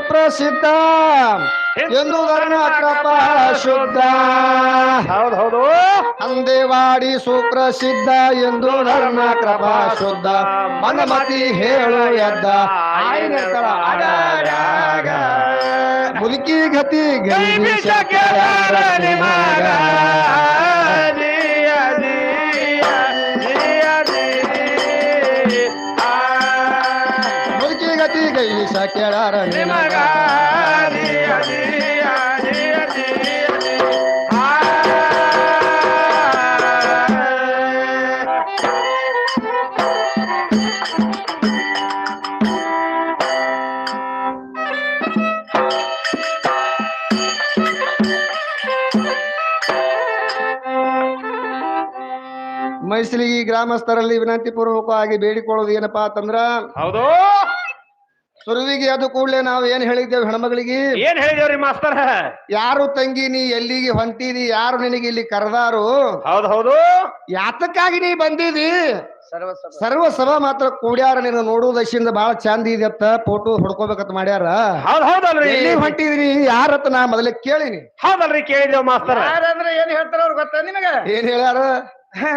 ಸುಪ್ರಸಿದ್ಧ ಎಂದು ಧರ್ಮ ಕೃಪ ಶುದ್ಧ. ಹೌದು ಹೌದು. ಅಂದೇವಾಡಿ ಸುಪ್ರಸಿದ್ಧ ಎಂದು ಧರ್ಮ ಕೃಪ ಶುದ್ಧ. ಮನಮತಿ ಹೇಳು ಎದ್ದ. ಮುದುಕಿ ಗತಿ. ಗತಿ ಗೈಬಿ ಗೈ ನಿಮಗ ಮೈಸೂರಿಗೆ ಗ್ರಾಮಸ್ಥರಲ್ಲಿ ವಿನಂತಿ ಪೂರ್ವಕವಾಗಿ ಬೇಡಿಕೊಳ್ಳೋದು ಏನಪ್ಪಾ ಅಂತಂದ್ರ ಹೌದು. ಸುರುವಿಗೆ ಅದು ಕೂಡಲೇ ನಾವು ಏನ್ ಹೇಳಿದ್ದೇವೆ ಹೆಣ್ಮಗಳಿಗೆ? ಏನ್ ಹೇಳಿದೇವ್ರಿ ಮಾಸ್ತರ? ಯಾರು ತಂಗಿ ನೀ ಎಲ್ಲಿಗೆ ಹೊಂಟಿದಿ? ಯಾರು ನಿನಗೆ ಇಲ್ಲಿ ಕರೆದಾರು? ಹೌದು ಹೌದು. ಯಾತಕ್ಕಾಗಿ ನೀ ಬಂದಿದಿ? ಸರ್ವ ಸಭಾ. ಮಾತ್ರ ಕೂಡ್ಯಾರ ನೀನು ನೋಡುವುದಶಿಂದ ಬಹಳ ಚಂದ ಇದೆತ್ತ ಫೋಟೋ ಹೊಡ್ಕೋಬೇಕಂತ ಮಾಡ್ಯಾರ. ಹೌದ್ ಹೌದಲ್ರಿ. ಎಲ್ಲಿ ಹೊಂಟಿದ್ರಿ? ಯಾರತ್ತ ನಾ ಮೊದಲೇ ಕೇಳಿನಿ. ಹೌದಲ್ರಿ ಕೇಳಿದೇವ್ ಮಾಸ್ತರ. ಯಾರಂದ್ರೆ ಏನ್ ಹೇಳ್ತಾರ ಅವ್ರು ಗೊತ್ತಾ ನಿಮಗೆ? ಏನ್ ಹೇಳ್ಯಾರ?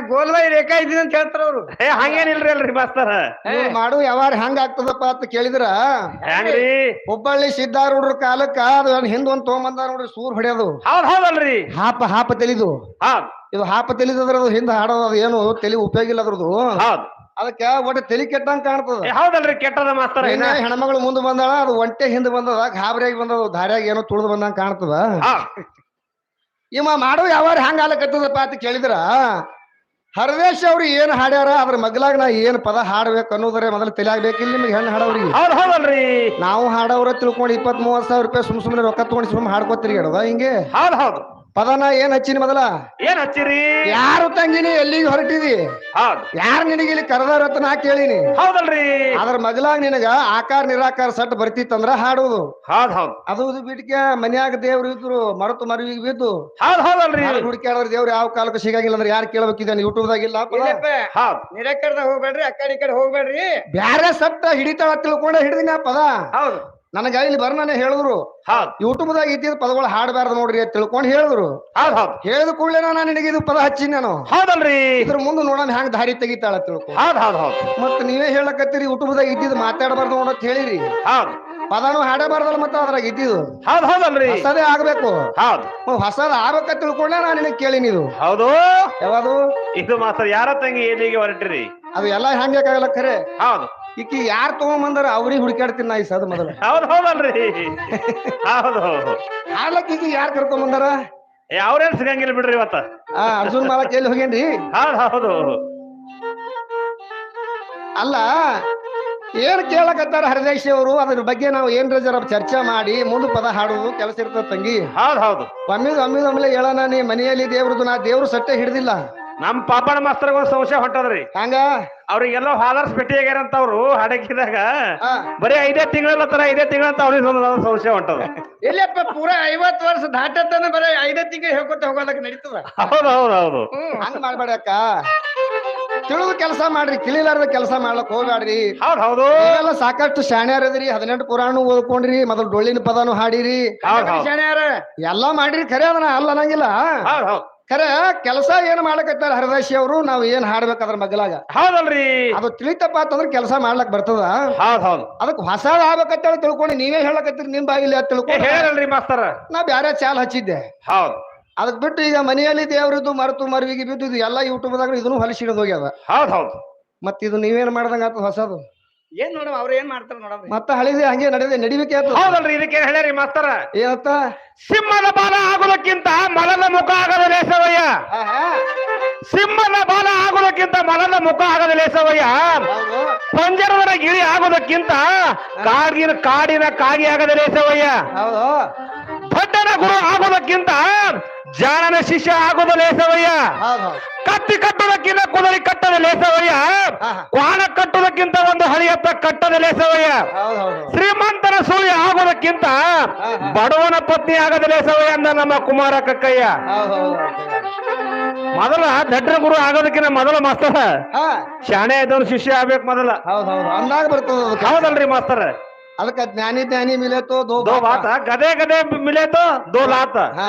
ಗೋಲ್ಬಾಯಿ ರೇಖಾ ಇದ್ದೀನಿ ಅಂತ ಹೇಳ್ತಾರ ಅವ್ರು. ಏ ಹಂಗೇನಿಲ್ರಿ ಅಲ್ರಿ ಮಾಸ್ತರ. ಇವ್ರು ಮಾಡು ಯಾವಾರ ಹಂಗ ಆಗ್ತದಪ್ಪ ಅಂತ ಕೇಳಿದ್ರ? ಹೆಂಗ್ರಿ? ಹುಬ್ಬಳ್ಳಿ ಸಿದ್ದಾರೂಢ್ರ ಕಾಲಕ್ಕ ಅದು ಹಿಂದ್ ಒಂದ್ ತೊಗೊಂಬಂದ ನೋಡ್ರಿ ಸೂರ್ ಹೊಡೆಯೋದು. ಹೌದ್ ಹೌದಲ್ರಿ. ಹಾಪ ಹಾಪ ತೆಲಿದು. ಇದು ಹಾಪ ತೆಲಿದ್ರ ಅದು ಹಿಂದ ಹಾಡೋದು ಅದು ಏನು ತಲಿ ಉಪಯೋಗ ಇಲ್ಲ ಅದ್ರದ್ದು. ಹೌದ್. ಅದಕ್ಕ ಒಟ್ಟು ತಲಿ ಕೆಟ್ಟಂಗ್ ಕಾಣ್ತದ. ಏ, ಹೌದಲ್ರಿ ಕೆಟ್ಟದ ಮಾಸ್ತರ. ಇನ್ನ ಹೆಣ್ಮಗಳು ಮುಂದ್ ಬಂದಾಳ ಅದು ಒಂಟೆ ಹಿಂದ್ ಬಂದದ ಗಾಬರಿಯಾಗಿ ಬಂದದ ದಾರ್ಯಾಗ ಏನೋ ತುಳಿದು ಬಂದಂಗ ಕಾಣ್ತದ. ಇವ ಮಾಡೋ ಯಾವಾರ ಹಂಗ ಆಲಕತ್ತದಪ್ಪ ಅಂತ ಕೇಳಿದ್ರ. ಹರದೇಶ್ ಅವ್ರು ಏನ್ ಹಾಡ್ಯಾರ? ಅದ್ರ ಮಗ್ಲಾಗ ನಾ ಏನ್ ಪದ ಹಾಡ್ಬೇಕು ಅನ್ನೋದ್ರೆ ಮೊದಲು ತಲೆ ಆಗ್ಬೇಕಿಲ್ಲ ನಿಮ್ಗೆ ಹೆಣ್ಣು ಹಾಡೋರಿಗೆ ಹೌದ್ ಹೌದಲ್ರಿ. ನಾವು ಹಾಡೋರ ತಿಳ್ಕೊಂಡು ಇಪ್ಪತ್ ಮೂವತ್ ಸಾವಿರ ರೂಪಾಯಿ ಸುಮ್ ಸುಮ್ಮನೆ ರೊಕ್ಕ ತಗೊಂಡು ಸುಮ್ಮನೆ ಹಾಡ್ಕೋತೀರಿ ಹೇಳದ ಹಿಂಗೆ? ಹೌದ್ ಹೌದು. ಪದನ ಏನ್ ಹಚ್ಚಿನಿ ಮೊದಲ? ಏನ್ ಹಚ್ಚಿರಿ? ಯಾರು ತಂಗಿನಿ ಎಲ್ಲಿಗೆ ಹೊರಟಿದಿ? ಹೌದು. ಯಾರು ನಿನಗೆ ಇಲ್ಲಿ ನಾ ಕೇಳಿನಿ. ಹೌದಲ್ರಿ. ಅದ್ರ ಮಗಲಾಗ ನಿನಗ ಆಕಾರ ನಿರಾಕಾರ ಸಟ್ ಬರ್ತಿತ್ತಂದ್ರ ಹಾಡುದು. ಹೌದ್ ಹೌದ್. ಅದು ಇದು ಬಿಟ್ಕೆ ಮನ್ಯಾಗ ದೇವ್ರು ಇದ್ರು ಮರತು ಮರವಿಗೆ ಬಿದ್ದು. ಹೌದ್ ಹೌದಲ್ರಿ. ಹುಡುಕ್ಯಾಡ್ರ ದೇವ್ರ ಯಾವ ಕಾಲಕ್ಕೆ ಸಿಗಂಗಿಲ್ಲ ಅಂದ್ರೆ ಯಾರು ಕೇಳ್ಬೇಕಿದ್ದಾನೆ ಯೂಟ್ಯೂಬ್ದಾಗ ಇಲ್ಲ ಪದ. ಇಲ್ಲಪ್ಪ. ಹೌದ್. ನಿರಕ್ಕರ್ದಾಗ ಹೋಗ್ಬೇಡ್ರಿ ಅಕ್ಕಡಿ ಕಡೆ ಈ ಕಡೆ ಹೋಗ್ಬೇಡ್ರಿ. ಬ್ಯಾರೆ ಸಟ್ಟ ಹಿಡಿತಾಳ ತಿಳ್ಕೊಂಡ ಹಿಡಿದಿನ ಪದ ಹೌದು. ನನಗ ಇಲ್ಲಿ ಬರ್ನಾನೆ ಹೇಳಿದ್ರು. ಯೂಟ್ಯೂಬ್ದಾಗ ಇದ್ದಿದ್ ಪದಗಳು ಹಾಡಬಾರ್ದು ನೋಡ್ರಿ ಅಂತ ತಿಳ್ಕೊಂಡು ಹೇಳಿದ್ರು. ಹೇಳಿದ ಕೂಡಲೇ ನಾನು ನಿನಗೆ ಇದು ಪದ ಹಚ್ಚಿ ನಾನು. ಹೌದಲ್ರಿ. ಇದ್ರ ಮುಂದೆ ನೋಡೋಣ ಹ್ಯಾಂಗ ದಾರಿ ತೆಗಿತಾಳ ತಿಳ್ಕೊ. ಹೌದ್ ಹೌದ್ ಹೌದ್. ಮತ್ತ ನೀವೇ ಹೇಳಕತ್ತೀರಿ ಯೂಟ್ಯೂಬ್ದಾಗ ಇದ್ದಿದ್ ಮಾತಾಡಬಾರ್ದು ನೋಡತ್ ಹೇಳಿರಿ. ಹೌದ್. ಪದಾನು ಹಾಡಬಾರ್ದಲ್ಲ ಮತ್ತ ಅದ್ರಾಗ ಇದ್ದಿದ್ದು ಹೌದ್ ಹೌದಲ್ರಿ. ಹೊಸದೇ ಆಗ್ಬೇಕು. ಹೌದು. ಹೊಸದ ಆಗ್ಬೇಕ ತಿಳ್ಕೊಂಡ ನಾನು ನಿನಗೆ ಕೇಳಿನಿ ಇದು ಹೌದು. ಯಾವುದು? ಇದು ಮಾತ್ರ ಯಾರ ತಂಗಿ ಎಲ್ಲಿಗೆ ಹೊರಟ್ರಿ? ಅದು ಎಲ್ಲ ಹಂಗಾಗಲ್ಲ ಖರೆ. ಹೌದು. ಈಕಿ ಯಾರ್ ತಗೊಂಬಂದಾರ ಅವ್ರಿಗೆ ಹುಡುಕಾಡ್ತೀನಿ ನಾ ಈ ಸದ್ ಮೊದಲ. ಹೌದ್ ಹೌದಲ್ರಿ. ಹೌದು ಹಾಡ್ಲಕ್ ಈಗ ಯಾರ್ ಕರ್ಕೊಂಬಂದಾರ? ಅವ್ರೇನ್ ಸಿಗಂಗಿಲ್ಲ ಬಿಡ್ರಿ ಇವತ್ತ. ಆ ಅರ್ಜುನ್ ಮಾಲಕ್ ಎಲ್ಲಿ ಹೋಗೇನ್ರಿ ಹೌದ್ ಹೌದು. ಅಲ್ಲ ಏನ್ ಕೇಳಕತ್ತಾರ ಹರಿದೇಶಿ ಅವರು? ಅದ್ರ ಬಗ್ಗೆ ನಾವು ಏನ್ರ ಜರ ಚರ್ಚೆ ಮಾಡಿ ಮುಂದೆ ಪದ ಹಾಡೋದು ಕೆಲಸ ಇರ್ತದ ತಂಗಿ. ಹೌದ್ ಹೌದು. ಒಮ್ಮಿದ ಒಮ್ಮಿದ ಒಮ್ಮೆಲೆ ಹೇಳೋಣ ನೀ ಮನೆಯಲ್ಲಿ ದೇವ್ರದ್ದು ನಾ ದೇವ್ರು ಸಟ್ಟೆ ಹಿಡ್ದಿಲ್ಲ. ನಮ್ ಪಾಪಣ ಮಾಸ್ತರ್ಗ ಒಂದ್ ಸಂಶಯ ಹೊಂಟದ್ರಿ. ಹಂಗ? ಅವ್ರಿಗೆಲ್ಲೋ ಫಾದರ್ಸ್ ಭೇಟಿ ಆಗ್ಯಾರಂತ ಅವ್ರು ಹಡಕಿದಾಗ ಬರೀ ಐದೇ ತಿಂಗಳ ತರ ಐದೇ ತಿಂಗಳ ಅಂತ ಅವ್ರಿಗೆ ಒಂದು ಸಂಶಯ ಹೊಂಟದ ಇಲ್ಲಪ್ಪ ಪೂರ ಐವತ್ ವರ್ಷ ದಾಟತ್ತನ ಬರೀ ಐದೇ ತಿಂಗಳು ಹೇಳ್ಕೊತ ಹೋಗೋದಕ್ಕೆ ನಡೀತದ. ಹೌದು ಹೌದು ಹೌದು. ಹಂಗ ಮಾಡ್ಬೇಡಕ್ಕ ತಿಳಿದು ಕೆಲಸ ಮಾಡ್ರಿ ತಿಳಿಲಾರ್ದ ಕೆಲಸ ಮಾಡ್ಲಕ್ ಹೋಗ್ಬ್ಯಾಡ್ರಿ. ಹೌದ್ ಹೌದು. ಎಲ್ಲ ಸಾಕಷ್ಟು ಶಾಣ್ಯಾರ ಅದಿರಿ ಹದಿನೆಂಟು ಪುರಾಣ ಓದ್ಕೊಂಡ್ರಿ ಮೊದಲು ಡೊಳ್ಳಿನ ಪದಾನು ಹಾಡಿರಿ. ಶಾಣ್ಯಾರ ಎಲ್ಲಾ ಮಾಡ್ರಿ ಖರೆ ಅದನ್ನ ಅಲ್ಲ ಅನ್ನಂಗಿಲ್ಲ. ಹೌದ್ ಹೌದ್. ಖರೆ ಕೆಲಸ ಏನ್ ಮಾಡಕತ್ತಾರ ಹರದಾಶಿ ಅವರು? ನಾವ್ ಏನ್ ಹಾಡ್ಬೇಕು ಅದ್ರ ಮಗಲಾಗ? ಹೌದಲ್ರಿ. ಅದು ತಿಳಿತಪ್ಪ ಅಂತಂದ್ರೆ ಕೆಲಸ ಮಾಡ್ಲಕ್ ಬರ್ತದ. ಹೌದ್ ಹೌದು. ಅದಕ್ ಹೊಸ ಆಗ್ಬೇಕಂತ ತಿಳ್ಕೊಂಡು ನೀವೇ ಹೇಳಕತ್ತೀರಿ ನಿಮ್ ಬಾಯಿಲಿ ಅದ್ ತಿಳ್ಕೊಂಡು. ಹೇಳಲ್ರಿ ಮಾಸ್ತರ. ನಾ ಬ್ಯಾರೆ ಚಾಲ್ ಹಚ್ಚಿದ್ದೆ. ಹೌದ್. ಅದಕ್ ಬಿಟ್ಟು ಈಗ ಮನೆಯಲ್ಲಿ ದೇವ್ರದ್ದು ಮರೆತು ಮರುವಿಗೆ ಬಿದ್ದು ಇದು ಎಲ್ಲ ಯೂಟ್ಯೂಬ್ದಾಗ ಇದನ್ನು ಹೊಲಿಸಿಡದ್ ಹೋಗ್ಯದ ಹೌದ್ ಹೌದು. ಮತ್ ಇದು ನೀವೇನ್ ಮಾಡ್ದಂಗ ಹೊಸದು? ಏನ್ ನೋಡವ್ ಅವ್ರ ಏನ್ ಮಾಡ್ತಾರ ನೋಡವ್ರಿ ಮತ್ತ ಹಳಿದೆ ಹಂಗೆ ನಡೆದೆ ನಡಿಬೇಕೆ ಆಯ್ತು ಹೌದಲ್ರಿ ಇದಕ್ಕೆ ಹೇಳ್ಯಾರಿ ಮಾಸ್ತರ? ಏನತ್ತ? ಸಿಂಹದ ಬಾಲ ಆಗುದಕ್ಕಿಂತ ಮಲದ ಮುಖ ಆಗದ ಲೇಸವಯ್ಯ. ಸಿಂಹನ ಬಾಲ ಆಗುದಕ್ಕಿಂತ ಮಲದ ಮುಖ ಆಗದ ಲೇಸವಯ್ಯ. ಪಂಜರದ ಗಿಳಿ ಆಗುವುದಕ್ಕಿಂತ ಕಾಡಿನ ಕಾಡಿನ ಕಾಗಿ ಆಗದ ಲೇಸವಯ್ಯ. ಹೌದು. ಗುರು ಆಗೋದಕ್ಕಿಂತ ಜಾಣನ ಶಿಷ್ಯ ಆಗುವ ಲೇಸವಯ್ಯ. ಕತ್ತಿ ಕಟ್ಟೋದಕ್ಕಿಂತ ಕುದುರೆ ಕಟ್ಟದ ಲೇಸವಯ್ಯ. ಹಾ. ಕ್ವಾಣ ಕಟ್ಟೋದಕ್ಕಿಂತ ಒಂದು ಹಳಿಯತ್ತ ಕಟ್ಟದ ಲೇಸವಯ್ಯ. ಶ್ರೀಮಂತನ ಸೂರ್ಯ ಆಗೋದಕ್ಕಿಂತ ಬಡವನ ಪತ್ನಿ ಆಗದ ಲೇಸವಯ್ಯ ಅಂದ ನಮ್ಮ ಕುಮಾರ ಕಕ್ಕಯ್ಯ. ಮೊದಲ ದಡ್ರ ಗುರು ಆಗೋದಕ್ಕಿಂತ ಮೊದಲ ಮಾಸ್ತರ. ಶಾಣೆ ಇದ್ದವನು ಶಿಷ್ಯ ಆಗ್ಬೇಕು ಮೊದಲ. ಹೌದಲ್ರಿ ಮಾಸ್ತರ. ಅದಕ್ಕೆ ಜ್ಞಾನಿ ಜ್ಞಾನಿ ಮಿಲೇತೋ ದೋ ದೋ ಬಾತ. ಗದೆ ಗದೆ ಮಿಲೇತು ದೋ ಲಾತ ಹಾ.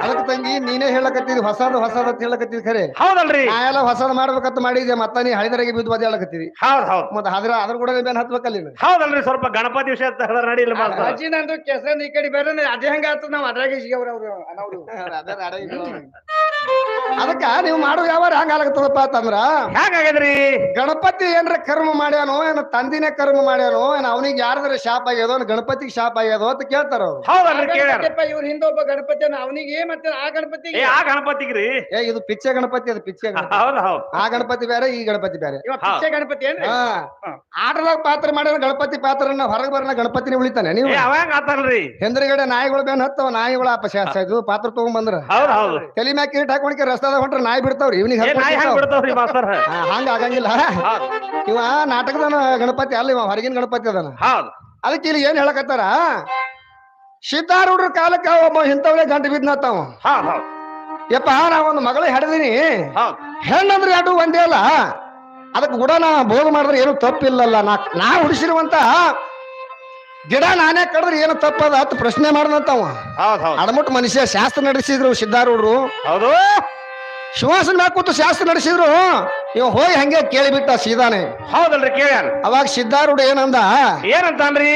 ಅದಕ್ಕೆ ತಂಗಿ ನೀನೇ ಹೇಳಕತ್ತಿದ್ ಹೊಸದ ಹೊಸದ ಅಂತ ಹೇಳಕತ್ತಿದ್ ಖರೆ. ಹೌದಲ್ರಿ. ನಾ ಎಲ್ಲ ಹೊಸದ್ ಮಾಡ್ಬೇಕಂತ ಮಾಡಿದ್ದೆ ಮತ್ತ ನೀ ಹಳಿದರಾಗಿ ಬಿದ್ದು ಬದಿ ಹೇಳಕತ್ತಿದಿ ಹೌದ್ ಹೌದ್. ಮತ್ತ ಅದ್ರ ಅದ್ರ ಕೂಡ ಬೇನ್ ಹತ್ಬೇಕಲ್ಲಿ ಹೌದಲ್ರಿ ಸ್ವಲ್ಪ ಗಣಪತಿ ವಿಷಯ ಹೇಳಿದ್ರೆ ನಡಿ ಇಲ್ಲ ಮಾಸ್ತರ ಅಜ್ಜಿ ನಂದು ಕೆಸನ್ ಈ ಕಡೆ ಬೇರೆ ಅದೇ ಹಂಗ ಆತದ ನಾವ್ ಅದ್ರಾಗೆ ಸಿಗವ್ರ ಅವ್ರು ಅನವ್ರು. ಅದಕ್ಕ ನೀವು ಮಾಡೋ ವ್ಯವಹಾರ ಹಂಗ ಆಗತ್ತದಪ್ಪ ಅಂತಂದ್ರ? ಹ್ಯಾಂಗಾಗ್ಯದ್ರಿ ಗಣಪತಿ ಏನ್ರ ಕರ್ಮ ಮಾಡ್ಯಾನೋ ಏನ ತಂದಿನೇ ಕರ್ಮ ಮಾಡ್ಯಾನೋ ಏನ ಅವನಿಗೆ ಯಾರದ್ರ ಶಾಪ್ ಆಗ್ಯದೋ ಏನ್ ಗಣಪತಿಗೆ ಶಾಪ್ ಆಗ್ಯದೋ ಅಂತ ಕೇಳ್ತಾರ ಅವ್ರು. ಹೌದಲ್ರಿ ಕೇಳ್ಯಾರ. ಇವ್ರ ಹಿಂದೆ ಒಬ್ಬ ಗಣಪತಿ ಅವನಿಗೆ ಮತ್ತೆ ಆ ಗಣಪತಿ ಏ ಆ ಗಣಪತಿಗ್ರಿ. ಏ ಇದು ಪಿಚ್ಚೆ ಗಣಪತಿ ಅದು ಪಿಚ್ಚೆ ಗಣಪತಿ. ಹೌದು ಹೌದು. ಆ ಗಣಪತಿ ಬೇರೆ ಈ ಗಣಪತಿ ಬೇರೆ. ಇವ ಪಿಚ್ಚೆ ಗಣಪತಿ ಏನ್ರಿ? ಹಾ. ಆಟದಾಗ ಪಾತ್ರ ಮಾಡ್ಯಾರ ಗಣಪತಿ ಪಾತ್ರನ ಹೊರಗೆ ಬರೋಣ ಗಣಪತಿನ ಉಳಿತಾನೆ ನೀವು. ಯಾವಾಗ ಅವ ಹೆಂಗ್ ಆತಲ್ರಿ? ಹಿಂದ್ರಗಡೆ ನಾಯಿಗಳು ಬೇನ್ ಹತ್ತವ ನಾಯಿಗಳ ಅಪಶಾಸ ಇದು ಪಾತ್ರ ತಗೊಂಡ್ ಬಂದ್ರ ಹೌದು ಹೌದು. ತಲಿ ಮ್ಯಾಕ್ ಕೀಟ್ ಹಾಕೊಂಡ್ಕೆ ರಸ್ತಾದಾಗ ಹೊಂಟ್ರೆ ನಾಯಿ ಬಿಡ್ತಾವ್ರಿ. ಇವ್ನಿಗೆ ಹೆಂಗ್ ಬಿಡ್ತಾವ್ರಿ ಮಾಸ್ತರ್ ಹಂಗ ಆಗಂಗಿಲ್ಲ. ಇವ ನಾಟಕದನ ಗಣಪತಿ ಅಲ್ಲ ಇವ ಹೊರಗಿನ ಗಣಪತಿ ಅದನ. ಅದಕ್ಕೆ ಇಲ್ಲಿ ಏನ್ ಹೇಳಕತ್ತಾರ? ಸಿದ್ಧಾರೂಢರ ಕಾಲಕ್ಕ ಒಬ್ಬ ಇಂಥವ್ರೆ ಗಂಟು ಬಿದ್ನತ್ತಾವ ಹೌದ್ ಯಪ್ಪ ನಾ ಒಂದು ಮಗಳ ಹೆಡದಿನಿ. ಹೆಣ್ಣಂದ್ರೆ ಎರಡು ಒಂದೇ ಅಲ್ಲ. ಅದಕ್ಕೆ ಕೂಡ ನಾ ಬೋಧ ಮಾಡಿದ್ರೆ ಏನು ತಪ್ಪಿಲ್ಲಲ್ಲ. ನಾ ನಾ ಹುಡಿಸಿರುವಂತ ಗಿಡ ನಾನೇ ಕಡಿದ್ರೆ ಏನು ತಪ್ಪದ? ಅಂತ ಪ್ರಶ್ನೆ ಮಾಡ್ದಂತವ ಹೌದ್ ಹೌದ್. ಅಡಮುಟ್ ಮನುಷ್ಯ ಶಾಸ್ತ್ರ ನಡೆಸಿದ್ರು ಸಿದ್ಧಾರೂಢರು ಹೌದು. ಶಿವಾಸನ ಮ್ಯಾಗ ಕೂತು ಶಾಸ್ತ್ರ ನಡೆಸಿದ್ರು. ಇವ ಹೋಗಿ ಹಂಗೆ ಕೇಳಿಬಿಟ್ಟ ಸೀದಾನೆ. ಹೌದಲ್ರಿ ಕೇಳ್ಯಾರ ಅವಾಗ ಸಿದ್ಧಾರೂಢ ಏನಂದ? ಏನಂತಾನ್ರಿ?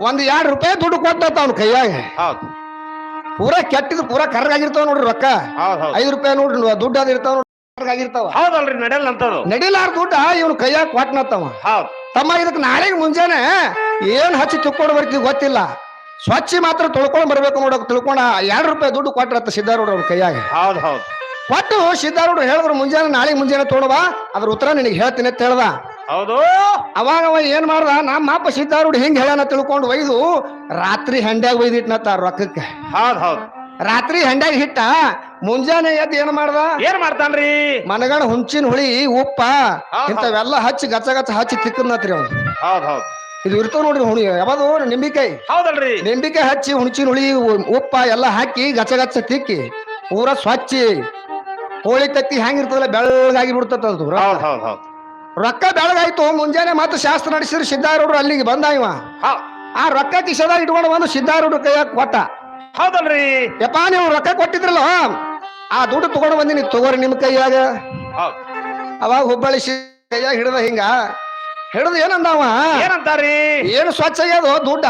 ಒಂದ್ ಎರಡ್ ರೂಪಾಯಿ ದುಡ್ಡು ಕೊಟ್ಟ ಅವ್ನ ಕೈಯಾಗ. ಹೌದ್. ಪೂರಾ ಕೆಟ್ಟಿದ್ ಪೂರಾ ಕರ್ಗಾಗಿರ್ತಾವ ನೋಡ್ರಿ ರೊಕ್ಕ. ಹೌದ್ ಹೌದ್. ಐದ್ ರೂಪಾಯಿ ನೋಡ್ರಿ ದುಡ್ಡು ಅದ ಇರ್ತಾವ ನೋಡ್ರಿ ಕರ್ಗಾಗಿರ್ತಾವ ಹೌದಲ್ರಿ ನಡೆಯಲ್ಲ ಅಂತದು ನಡಿಲಾರ ದುಡ್ಡ ಇವ್ನು ಕೈಯಾಗ ಕೊಟ್ಟನತ್ತವ ಹೌದ್. ತಮ್ಮ ಇದಕ್ಕೆ ನಾಳೆಗೆ ಮುಂಜಾನೆ ಏನು ಹಚ್ಚಿ ತಿಳ್ಕೊಂಡು ಬರ್ತೀವಿ ಗೊತ್ತಿಲ್ಲ. ಸ್ವಚ್ಛ ಮಾತ್ರ ತೊಳ್ಕೊಂಡ್ ಬರ್ಬೇಕು ನೋಡಕ್ ತಿಳ್ಕೊಂಡ ಎರಡು ರೂಪಾಯಿ ದುಡ್ಡು ಕೊಟ್ರತ್ತ ಸಿದ್ಧಾರೂಢ ಅವ್ರ ಕೈಯಾಗ. ಹೌದು ಹೌದು. ಕೊಟ್ಟು ಸಿದ್ಧಾರೂಢ ಹೇಳಿದ್ರು ಮುಂಜಾನೆ ನಾಳೆಗೆ ಮುಂಜಾನೆ ತೊಗೊಂಡ್ಬಾ ಅದ್ರ ಉತ್ತರ ನಿನಗೆ ಹೇಳ್ತೀನಿ ಅಂತ ಹೇಳ್ದ. ಹೌದು. ಅವಾಗ ಅವ ಏನ್ ಮಾಡ್ದ ನಮ್ಮ ಅಪ್ಪ ಸಿದ್ಧಾರೂಢ ಹಿಂಗ್ ಹೇಳ್ಯಾನ ತಿಳ್ಕೊಂಡು ಒಯ್ದು ರಾತ್ರಿ ಹೆಂಡ್ಯಾಗ ಒಯ್ದಿಟ್ನತ್ತ ರೊಕ್ಕಕ್ಕೆ. ಹೌದು ಹೌದ್. ರಾತ್ರಿ ಹೆಂಡಾಗಿ ಹಿಟ್ಟ ಮುಂಜಾನೆ ಎದ್ದು ಏನ್ ಮಾಡ್ದ? ಏನ್ ಮಾಡ್ತಾನ್ರಿ? ಮನಗಣ ಹುಂಚಿನ ಹುಳಿ ಉಪ್ಪ ಇಂಥವೆಲ್ಲ ಹಚ್ಚಿ ಗಚ್ಚ ಗಚ್ಚ ಹಚ್ಚಿ ತಿಕ್ಕದ್ನತ್ರಿ ಅವ್ನು. ಹೌದ್ ಹೌದ್. ಇದು ಇರ್ತಾವ ನೋಡ್ರಿ ಹುಣಿ ಯಾವ್ದು ನಿಂಬಿಕಾಯಿ. ಹೌದಲ್ರಿ. ನಿಂಬಿಕಾಯಿ ಹಚ್ಚಿ ಹುಣಚಿನ ಹುಳಿ ಉ- ಉಪ್ಪ ಎಲ್ಲ ಹಾಕಿ ಗಚ್ಚ ಗಚ್ಚ ತಿಕ್ಕಿ ಪೂರ ಸ್ವಚ್ಛಿ ಕೋಳಿ ತತ್ತಿ ಹೆಂಗಿರ್ತದಲ್ಲ ಬೆಳಗಾಗಿ ಬಿಡ್ತದ ಅದು ರೊಕ್ಕ. ಹೌದ್ ಹೌದ್ ಹೌದ್. ರೊಕ್ಕ ಬೆಳಗಾಯ್ತು ಮುಂಜಾನೆ ಮತ್ತೆ ಶಾಸ್ತ್ರ ನಡೆಸಿದ್ರು ಸಿದ್ಧಾರೂಢರು ಅಲ್ಲಿಗೆ ಬಂದ ಇವ. ಹೌದ್ ಆ ರೊಕ್ಕ ಕಿಶದಾಗ ಇಟ್ಕೊಂಡು ಬಂದು ಸಿದ್ಧಾರೂಢ ಕೈಯಾಗ ಕೊಟ್ಟ. ಹೌದಲ್ರಿ? ಯಪ್ಪ ನೀವು ರೊಕ್ಕ ಕೊಟ್ಟಿದ್ರಲ್ಲ ಆ ದುಡ್ಡು ತಗೊಂಡು ಬಂದಿನಿ ತಗೋರಿ ನಿಮ್ ಕೈಯಾಗ. ಹೌದ್. ಅವಾಗ ಹುಬ್ಬಳ್ಳಿ ಕೈಯಾಗ ಹಿಡ್ದ ಹಿಂಗ. ಹಿಡಿದು ಏನಂದವ? ಏನಂತಾರಿ? ಏನು ಸ್ವಚ್ಛ ಆಗ್ಯದೋ ದುಡ್ಡ?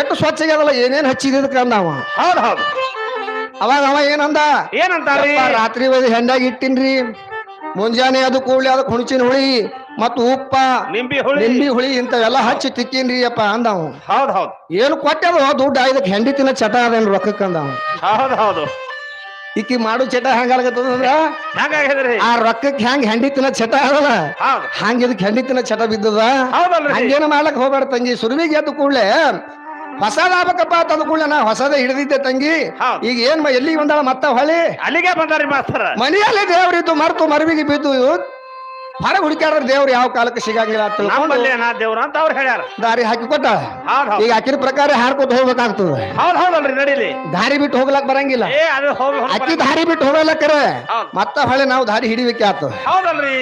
ಎಷ್ಟು ಸ್ವಚ್ಛ ಆಗ್ಯದಲ್ಲ ಏನೇನ್ ಹಚ್ಚಿದ್ದಕ್ಕೆ ಅಂದವ? ಹೌದ್ ಹೌದು. ಅವಾಗ ಅವ ಏನಂದ? ಏನಂತಾರಿ? ರಾತ್ರಿ ಹೆಂಡಾಗಿ ಇಟ್ಟಿನ್ರಿ. ಮುಂಜಾನೆ ಅದು ಕೂಡ್ಲಿ ಅದಕ್ಕೆ ಹುಣಚಿನ ಹುಳಿ ಮತ್ತು ಉಪ್ಪ ನಿಂಬಿ ಹುಳಿ. ನಿಂಬಿ ಹುಳಿ ಇಂಥವೆಲ್ಲ ಹಚ್ಚಿ ತಿಕ್ಕಿನ್ರಿ ಅಪ್ಪ ಅಂದವ ಹೌದ್ ಹೌದ್. ಏನು ಕೊಟ್ಟದ ದುಡ್ಡ ಇದಕ್ಕೆ ಹೆಂಡಿ ತಿನ್ನ ಚಟ ಅದೇನು ರೊಕ್ಕಕ್ಕೆ ಅಂದವ ಹೌದ್ ಹೌದು. ಈಕಿ ಮಾಡು ಚಟ ಹೆಂಗಾಗತ್ತಂದ್ರ ಆ ರೊಕ್ಕಕ್ಕೆ ಹೆಂಗ್ ಹೆಂಡಿ ತಿನ್ನ ಚಟ ಅದಲ್ಲ? ಹಂಗ ಇದಕ್ಕೆ ಹೆಂಡಿ ತಿನ್ನ ಚಟ ಬಿದ್ದದ? ಹಂಗೇನು ಮಾಡ್ಲಕ್ ಹೋಗ್ಬೇಡ ತಂಗಿ. ಸುರುವಿಗೆ ಎದ್ದು ಕೂಡ್ಲೆ ಹೊಸದಾಗಬೇಕಪ್ಪ ತಂದ ಕೂಡ್ಲೆ ನಾ ಹೊಸದೇ ಹಿಡಿದಿದ್ದೆ ತಂಗಿ. ಹೌದ್. ಈಗ ಏನ್ ಮ- ಎಲ್ಲಿಗೆ ಬಂದಾಳ ಮತ್ತ ಹೊಳಿ? ಅಲ್ಲಿಗೆ ಬಂದಾರಿ ಮಾಸ್ತರ. ಮನೆಯಲ್ಲಿ ದೇವರಿದ್ದು ಮರ್ತು ಮರವಿಗೆ ಬಿದ್ದು ಹೊರಗೆ ಹುಡುಕ್ಯಾಡ್ರ ದೇವ್ರು ಯಾವ ಕಾಲಕ್ಕೆ ಸಿಗಂಗಿಲ್ಲ ಅಂತ ತಿಳ್ಕೊಂಡು ನಮ್ಮಲ್ಲಿ ನಾ ದೇವ್ರ ಅಂತ ಅವ್ರು ಹೇಳ್ಯಾರ. ದಾರಿ ಹಾಕಿ ಕೊಟ್ಟ ಹೌದ್ ಹೌದ್. ಈಗ ಆಕಿನ ಪ್ರಕಾರ ಹಾಡ್ಕೊತ ಹೋಗ್ಬೇಕಾಗ್ತದೆ. ಹೌದ್ ಹೌದಲ್ರಿ ನಡೀಲಿ. ದಾರಿ ಬಿಟ್ಟು ಹೋಗ್ಲಕ್ ಬರಂಗಿಲ್ಲ. ಏ ಅದು ಹೋಗಿ ಅಕ್ಕಿ ದಾರಿ ಬಿಟ್ಟು ಹೋಗಲಕ್ಕರೆ ಹೌದ್. ಮತ್ತ ಹೊಳೆ ನಾವು ದಾರಿ ಹಿಡಿಬೇಕೆ ಆಗ್ತದೆ ಹೌದಲ್ರಿ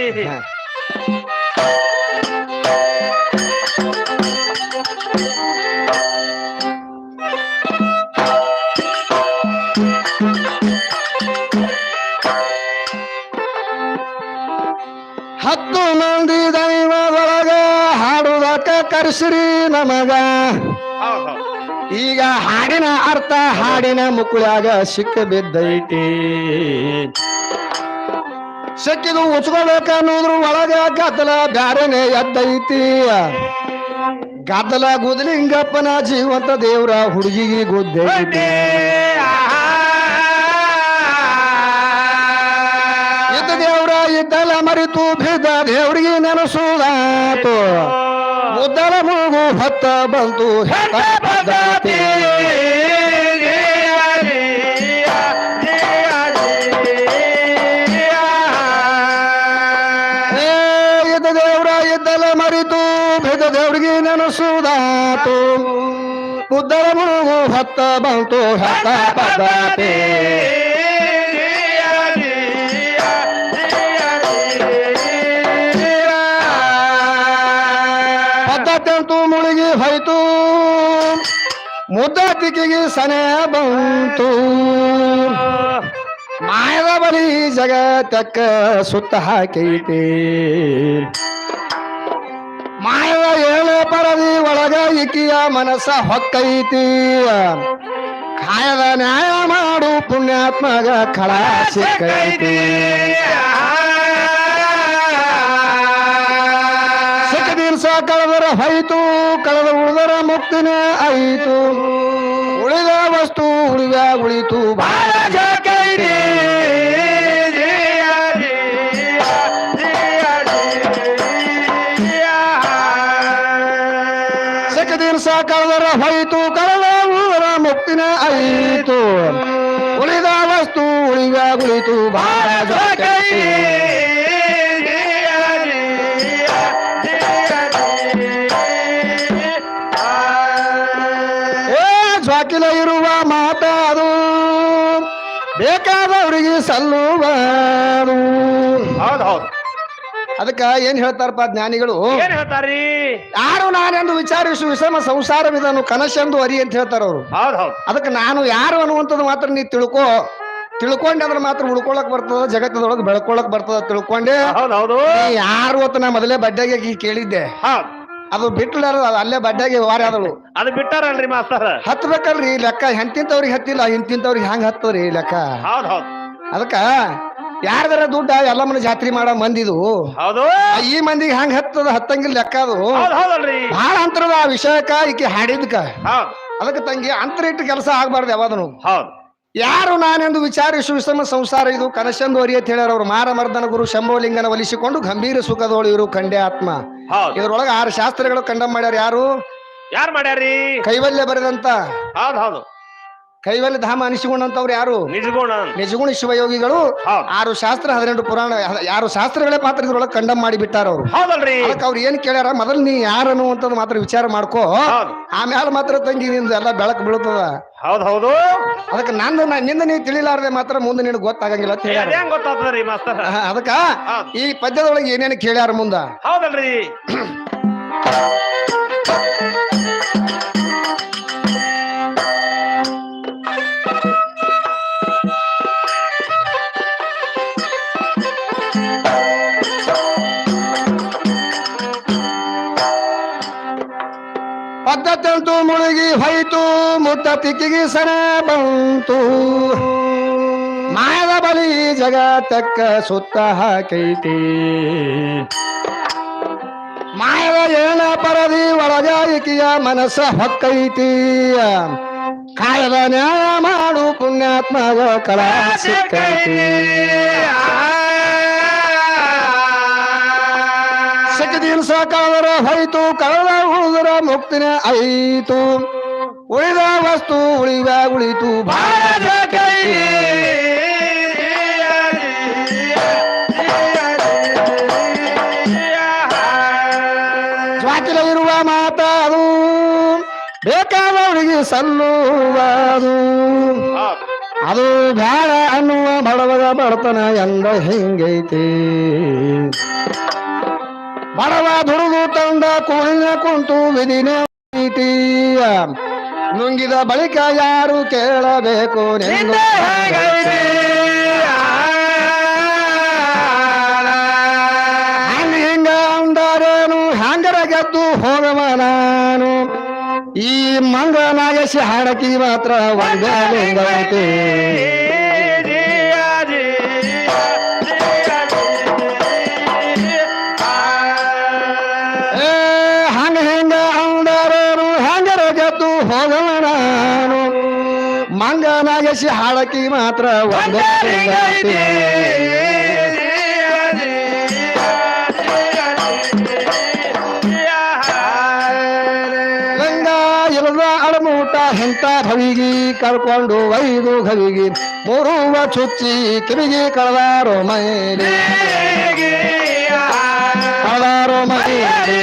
ಹಾಡುದಕ್ಕ ನಮಗ. ಈಗ ಹಾಡಿನ ಅರ್ಥ ಹಾಡಿನ ಮುಕುಳಾಗ ಸಿಕ್ಕ ಬಿದ್ದೈತಿ. ಸಿಕ್ಕಿದು ಉಚ್ಕೊಳ್ಬೇಕನ್ನೋದ್ರ ಒಳಗ ಗದ್ದಲ ಬ್ಯಾರನೆ ಎದ್ದೈತಿ. ಗದ್ದಲ ಗುದಲಿಂಗಪ್ಪನ ಜೀವಂತ ದೇವ್ರ ಹುಡುಗಿಗೆ ಗುದ್ದೈತಿ. ಇದ್ದ ದೇವ್ರ ಇದ್ದಲ್ಲ ಮರಿತು ಬಿದ್ದ ದೇವ್ರಿಗೆ ನೆನಸುದಾತು ಉದ್ದಲ ಮೂಗು ಭತ್ತ ಬಂತು ಪದ್ಧತಿ. ಇದ್ದ ದೇವ್ರ ಇದ್ದಲ ಮರಿತು ಬಿದ್ದ ದೇವ್ರಿಗೆ ನೆನಸುದಾತು ಉದ್ದಲ ಮೂಗು ಭತ್ತ ಬಂತು ಪದ್ಧತಿ ಮುದ್ದತಿಕಿಗೆ ಸನೆ ಬಂತು. ಮಾಯದ ಬಲಿ ಜಗತ್ತಕ್ಕ ಸುತ್ತ ಹಾಕೈತಿ. ಮಾಯದ ಏಳು ಪರದಿ ಒಳಗ ಇಕಿಯ ಮನಸ್ಸ ಹೊಕ್ಕೈತಿ. ಕಾಯದ ನ್ಯಾಯ ಮಾಡು ಪುಣ್ಯಾತ್ಮಗ ಕಳ ಸಿಕ್ಕೈತಿ. ಕಳೆದರ ಹೋಯ್ತು, ಕಳೆದ ಉಳಿದರ ಮುಕ್ತಿನೇ ಆಯಿತು. ಉಳಿದ ವಸ್ತು ಉಳಿದ ಉಳಿತು. ಬಾಳ ಜಗೈತಿ ಸಿಕ್ಕ ದಿವಸ ಕಳೆದರ ಹೋಯ್ತು, ಕಳೆದ ಉಳಿದರ ಮುಕ್ತಿನೇ ಆಯಿತು. ಉಳಿದ ವಸ್ತು ಉಳಿದ ಉಳಿತು. ಬಾಳ ಜ್ವಾಕಿಲ ಇರುವ ಮಾತಾದು. ಬೇಕಾದವರಿಗೆ ಸಲ್ಲುವರು. ಹೌದು ಹೌದು. ಅದಕ್ಕ ಏನ್ ಹೇಳ್ತಾರಪ್ಪ ಜ್ಞಾನಿಗಳು? ಏನ್ ಹೇಳ್ತಾರ್ರಿ? ಯಾರು ನಾನೆಂದು ವಿಚಾರಿಸು ವಿಷಮ ಸಂಸಾರವಿದನು ಕನಸೆಂದು ಅರಿ ಅಂತ ಹೇಳ್ತಾರ ಅವರು. ಹೌದು ಹೌದು. ಅದಕ್ಕೆ ನಾನು ಯಾರು ಅನ್ನುವಂಥದ್ದು ಮಾತ್ರ ನೀ ತಿಳ್ಕೋ. ತಿಳ್ಕೊಂಡೆ ಅಂದ್ರೆ ಮಾತ್ರ ಉಳ್ಕೊಳಕ್ ಬರ್ತದ ಜಗತ್ತದೊಳಗೆ ಬೆಳ್ಕೊಳಕ್ ಬರ್ತದ ತಿಳ್ಕೊಂಡೆ. ಹೌದು ಹೌದು. ಯಾರು ಅಂತ ನಾ ಮೊದಲೇ ಬಡ್ಡೆಗೆ ಕೇಳಿದ್ದೆ. ಹೌದ್. ಅದು ಬಿಟ್ಲ ಅಲ್ಲೇ ಬಡ್ಡಾಗಿ ವಾರ ಅದಳು ಅದು ಬಿಟ್ಟಾರಲ್ರಿ ಮಾಸ್ತರ್? ಹತ್ಬೇಕಲ್ರಿ ಲೆಕ್ಕ ಎಂತಿಂತವ್ರಿಗೆ ಹತ್ತಿಲ್ಲ ಇಂತಿಂತವ್ರಿಗೆ ಹೆಂಗ್ ಹತ್ತದ್ರಿ ಲೆಕ್ಕ? ಹೌದ್ ಹೌದ್. ಅದಕ್ಕ ಯಾರ್ದಾರ ದುಡ್ಡ ಎಲ್ಲಮ್ಮನ ಜಾತ್ರೆ ಮಾಡೋ ಮಂದಿದು ಹೌದು. ಈ ಮಂದಿಗೆ ಹೆಂಗ್ ಹತ್ತದ ಹತ್ತಂಗಿಲ್ಲ ಲೆಕ್ಕ ಅದು. ಬಹಳ ಅಂತರದ ಆ ವಿಷಯಕ್ಕ ಈಕೆ ಹಾಡಿದ್ಕ. ಅದಕ್ಕೆ ತಂಗಿ ಅಂತರ ಇಟ್ಟು ಕೆಲಸ ಆಗ್ಬಾರ್ದು ಯಾವಾದನು ಹೌದ್. ಯಾರು ನಾನೆಂದು ವಿಚಾರಿಸು ವಿಷಮ ಸಂಸಾರ ಇದು? ಕನಸೆಂದು ಅರಿಯತ್ ಹೇಳ್ಯಾರ ಅವರು. ಮಾರ ಮರ್ದನ ಗುರು ಶಂಭೋಲಿಂಗನ ಒಲಿಸಿಕೊಂಡು ಗಂಭೀರ ಸುಖದೋಳು ಇರು ಕಂಡೆ ಆತ್ಮ. ಇದರೊಳಗೆ ಆರು ಶಾಸ್ತ್ರಗಳು ಕಂಡಮ್ ಮಾಡ್ಯಾರ ಯಾರು? ಯಾರು ಮಾಡ್ಯಾರೀ ಕೈವಲ್ಯ ಬರೆದಂತ. ಹೌದು ಹೌದು. ಕೈವಲ್ಯ ಧಾಮ ಅನಿಸಿಕೊಂಡಂತವ್ರು ಯಾರು? ನಿಜಗುಣ ನಿಜಗುಣ ಶಿವಯೋಗಿಗಳು. ಹೌದ್. ಆರು ಶಾಸ್ತ್ರ ಹದಿನೆಂಟು ಪುರಾಣ ಯಾರು ಶಾಸ್ತ್ರಗಳೇ ಪಾತ್ರ ಇದ್ರೊಳಗೆ ಕಂಡಮ್ ಮಾಡಿ ಬಿಟ್ಟಾರ ಅವರು ಹೌದಲ್ರಿ. ಅದಕ್ಕೆ ಅವ್ರು ಏನ್ ಕೇಳ್ಯಾರ? ಮೊದಲು ನೀ ಯಾರು ಅನ್ನುವಂಥದ್ದು ಮಾತ್ರ ವಿಚಾರ ಮಾಡ್ಕೋ. ಹೌದ್. ಆಮೇಲೆ ಮಾತ್ರ ತಂಗಿ ನಿಂದ ಎಲ್ಲ ಬೆಳಕು ಬೀಳ್ತದ. ಹೌದ್ ಹೌದು. ಅದಕ್ಕೆ ನಂದು ನಾ- ನಿಂದ ನೀವು ತಿಳಿಲಾರ್ದೆ ಮಾತ್ರ ಮುಂದೆ ನಿನಗೆ ಗೊತ್ತಾಗಂಗಿಲ್ಲ ಅಂತ ಹೇಳ್ಯಾರ. ಹೆಂಗ್ ಗೊತ್ತಾಗ್ತದ್ರಿ ಮಾಸ್ತರ್. ಆಹಾ, ಅದಕ್ಕ ಹೌದ್. ಈ ಪದ್ಯದೊಳಗೆ ಏನೇನು ಕೇಳ್ಯಾರ ಮುಂದ? ಹೌದಲ್ರಿ. ಮುಳುಗಿ ಹೋಯ್ತು ಮುಟ್ಟ ತಿಕ್ಕಿಗೆ ಸರ ಬಂತು. ಮಾಯದ ಬಲಿ ಜಗತ್ತಕ್ಕ ಸುತ್ತ ಹಾಕೈತಿ. ಮಾಯದ ಏನ ಪರದಿ ಒಳಗ ಮನಸ್ಸ ಹೊಕ್ಕೈತಿ. ಕಾಯದ ನ್ಯಾಯ ಮಾಡು ಪುಣ್ಯಾತ್ಮಗ ಕಳ ಸಿಕ್ಕೈತಿ. ಸಿಕ್ಕ ದಿವಸ ಕಳೆದರ ಹೋಯ್ತು, ಕಳೆದ ಹುಡುಗರ ಮುಕ್ತಿನ ಆಯಿತು. ಉಳಿದ ವಸ್ತು ಉಳಿವ ಉಳಿತು ಭಾರತ ಕೈ ಸ್ವಾತಿರವಿರುವ ಮಾತಾದು, ಬೇಕಾದವರಿಗೆ ಸಲ್ಲುವುದು. ಅದು ಬ್ಯಾಡ ಅನ್ನುವ ಬಡವದ ಬಡತನ ಎಂದ ಹಿಂಗೈತಿ. ಬಡವ ದುಡಿದು ತಂದ ಕೋಣ ಕುಂತು ವಿಧಿನ ನುಂಗಿದ ಬಳಿಕ ಯಾರು ಕೇಳಬೇಕು ಹೇಗೈತಿ? ಹಂಗ ಅಂದಾರೇನು? ಹ್ಯಾಂಗರ ಗೆದ್ದು ಹೋಗವ ನಾನು? ಈ ಮಂಗ ನಾಗೇಶಿ ಹಾಡಕಿ ಮಾತ್ರ ಒಂದೇ ಮಂಗ ಹಾಳಕಿ ಮಾತ್ರ ಒಂದೇ ಎಂತ ಭವಿಗಿ ಕರ್ಕೊಂಡು ವೈದು ಘವಿಗಿ ಮೂರುವ ಚುಚ್ಚಿ ಕಿವಿಗಿ ಕಳದಾರೋ ಮೈಲಿ ಕಳದಾರೋ ಮೈಲಿ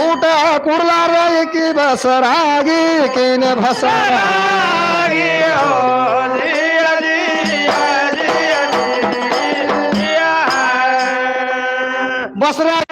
ಊಟ ಕುಡ್ಲಾರ ಏಕಿ ಬಸರಾಗಿ ಕೇನ ಬಸರಾಗಿ ಬಸರ